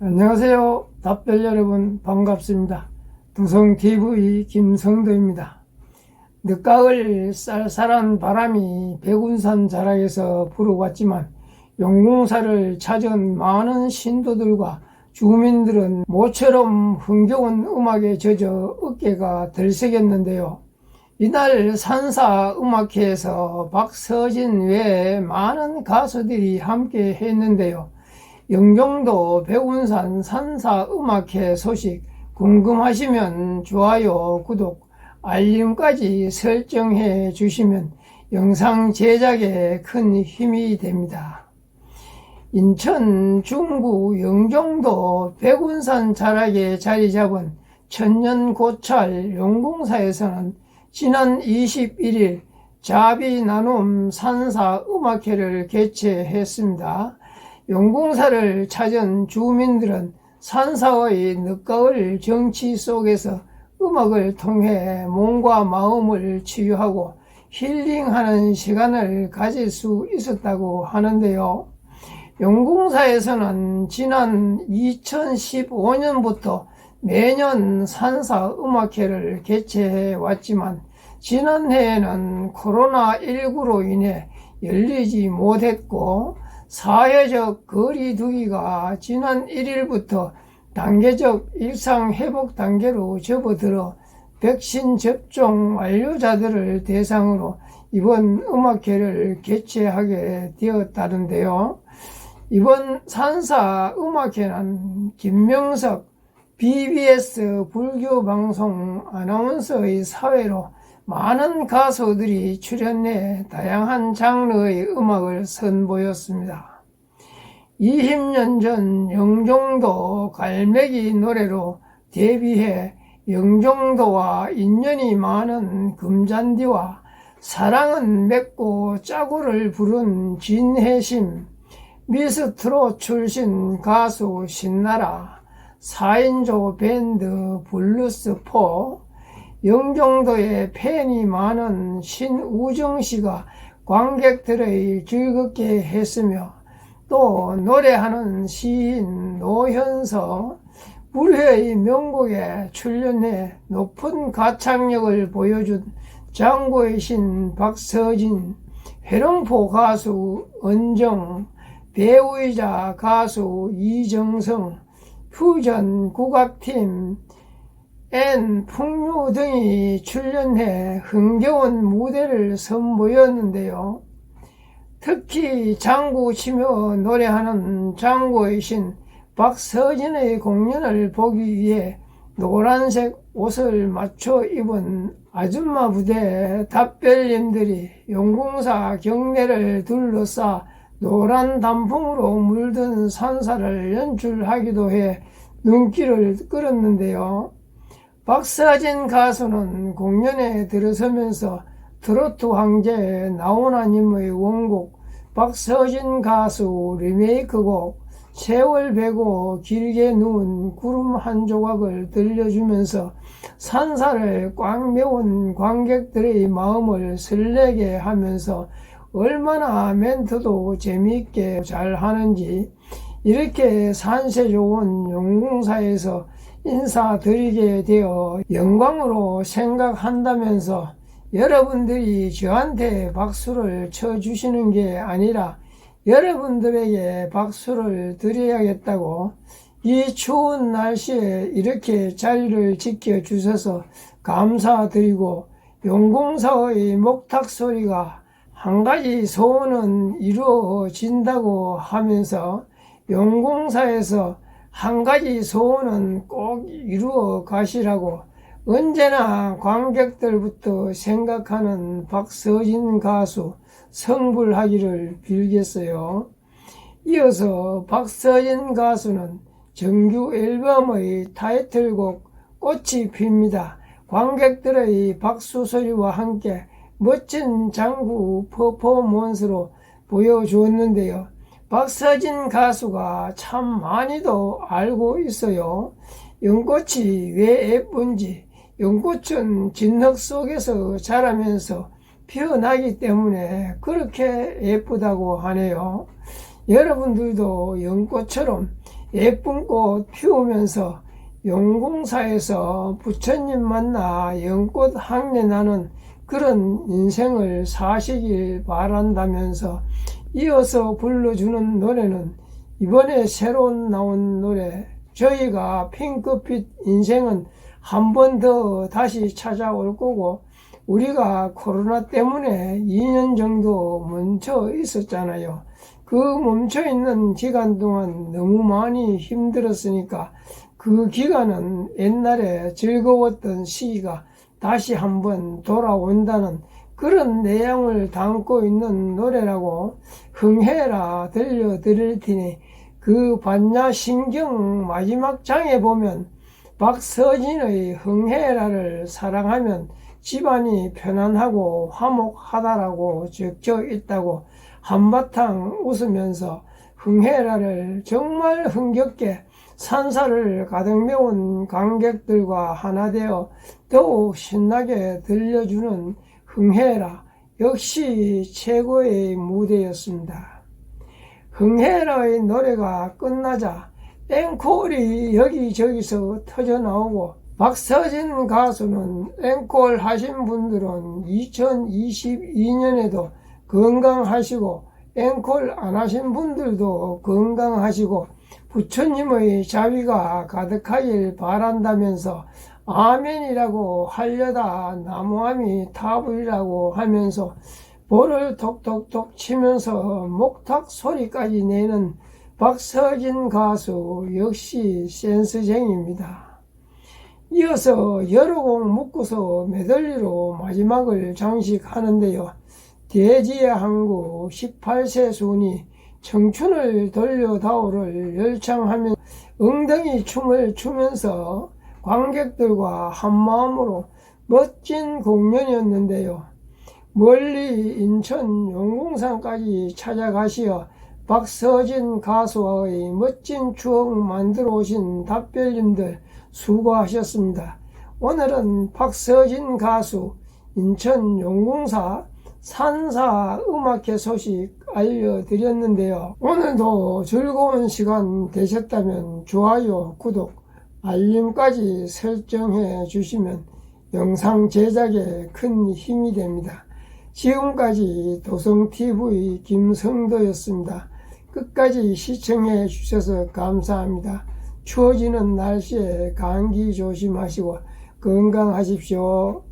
안녕하세요. 답별 여러분 반갑습니다. 두성TV 김성도입니다. 늦가을 쌀쌀한 바람이 백운산 자락에서 불어왔지만 용궁사를 찾은 많은 신도들과 주민들은 모처럼 흥겨운 음악에 젖어 어깨가 들썩였는데요. 이날 산사 음악회에서 박서진 외에 많은 가수들이 함께 했는데요. 영종도 백운산 산사 음악회 소식 궁금하시면 좋아요, 구독, 알림까지 설정해 주시면 영상 제작에 큰 힘이 됩니다. 인천 중구 영종도 백운산 자락에 자리 잡은 천년고찰 용궁사에서는 지난 21일 자비 나눔 산사 음악회를 개최했습니다. 용궁사를 찾은 주민들은 산사의 늦가을 정치 속에서 음악을 통해 몸과 마음을 치유하고 힐링하는 시간을 가질 수 있었다고 하는데요. 용궁사에서는 지난 2015년부터 매년 산사 음악회를 개최해 왔지만 지난해에는 코로나19로 인해 열리지 못했고 사회적 거리두기가 지난 1일부터 단계적 일상 회복 단계로 접어들어 백신 접종 완료자들을 대상으로 이번 음악회를 개최하게 되었다는데요. 이번 산사 음악회는 김명석 BBS 불교 방송 아나운서의 사회로 많은 가수들이 출연해 다양한 장르의 음악을 선보였습니다. 20년 전 영종도 갈매기 노래로 데뷔해 영종도와 인연이 많은 금잔디와 사랑은 맺고 짜고를 부른 진해심, 미스트롯 출신 가수 신나라, 4인조 밴드 블루스4, 영종도에 팬이 많은 신우정 씨가 관객들의 즐겁게 했으며 또 노래하는 시인 노현서 불회의 명곡에 출연해 높은 가창력을 보여준 장고의 신 박서진, 회령포 가수 은정, 배우이자 가수 이정성, 퓨전 국악팀 N 풍류 등이 출연해 흥겨운 무대를 선보였는데요. 특히 장구 치며 노래하는 장구의 신 박서진의 공연을 보기 위해 노란색 옷을 맞춰 입은 아줌마 부대 답별님들이 용궁사 경내를 둘러싸 노란 단풍으로 물든 산사를 연출하기도 해 눈길을 끌었는데요. 박서진 가수는 공연에 들어서면서 트로트 황제 나훈아님의 원곡 박서진 가수 리메이크곡 세월 베고 길게 누운 구름 한 조각을 들려주면서 산사를 꽉 메운 관객들의 마음을 설레게 하면서 얼마나 멘트도 재미있게 잘 하는지 이렇게 산세 좋은 용궁사에서 인사드리게 되어 영광으로 생각한다면서 여러분들이 저한테 박수를 쳐주시는 게 아니라 여러분들에게 박수를 드려야겠다고 이 추운 날씨에 이렇게 자리를 지켜주셔서 감사드리고 용궁사의 목탁 소리가 한 가지 소원은 이루어진다고 하면서 용궁사에서 한 가지 소원은 꼭 이루어 가시라고 언제나 관객들부터 생각하는 박서진 가수 성불하기를 빌겠어요. 이어서 박서진 가수는 정규 앨범의 타이틀곡 꽃이 핍니다. 관객들의 박수 소리와 함께 멋진 장구 퍼포먼스로 보여주었는데요. 박서진 가수가 참 많이도 알고 있어요. 연꽃이 왜 예쁜지 연꽃은 진흙 속에서 자라면서 피어나기 때문에 그렇게 예쁘다고 하네요. 여러분들도 연꽃처럼 예쁜 꽃 피우면서 용궁사에서 부처님 만나 연꽃 향내 나는 그런 인생을 사시길 바란다면서 이어서 불러주는 노래는 이번에 새로 나온 노래 저희가 핑크빛 인생은 한 번 더 다시 찾아올 거고 우리가 코로나 때문에 2년 정도 멈춰 있었잖아요. 그 멈춰 있는 기간 동안 너무 많이 힘들었으니까 그 기간은 옛날에 즐거웠던 시기가 다시 한번 돌아온다는 그런 내용을 담고 있는 노래라고 흥해라 들려드릴 테니 그 반야신경 마지막 장에 보면 박서진의 흥해라를 사랑하면 집안이 편안하고 화목하다라고 적혀 있다고 한바탕 웃으면서 흥해라를 정말 흥겹게 산사를 가득 메운 관객들과 하나 되어 더욱 신나게 들려주는 흥해라 역시 최고의 무대였습니다. 흥해라의 노래가 끝나자 앵콜이 여기저기서 터져 나오고 박서진 가수는 앵콜 하신 분들은 2022년에도 건강하시고 앵콜 안 하신 분들도 건강하시고 부처님의 자비가 가득하길 바란다면서 아멘이라고 하려다 나무함이 타불이라고 하면서 볼을 톡톡톡 치면서 목탁 소리까지 내는 박서진 가수 역시 센스쟁입니다. 이어서 여러 곡 묶어서 메들리로 마지막을 장식하는데요. 대지의 항구 18세 순이 청춘을 돌려다오를 열창하며 엉덩이 춤을 추면서 관객들과 한마음으로 멋진 공연이었는데요. 멀리 인천 용궁산까지 찾아가시어 박서진 가수와의 멋진 추억 만들어 오신 답별님들 수고하셨습니다. 오늘은 박서진 가수 인천 용궁사 산사 음악회 소식 알려드렸는데요. 오늘도 즐거운 시간 되셨다면 좋아요, 구독, 알림까지 설정해 주시면 영상 제작에 큰 힘이 됩니다. 지금까지 도성TV 김성도였습니다. 끝까지 시청해 주셔서 감사합니다. 추워지는 날씨에 감기 조심하시고 건강하십시오.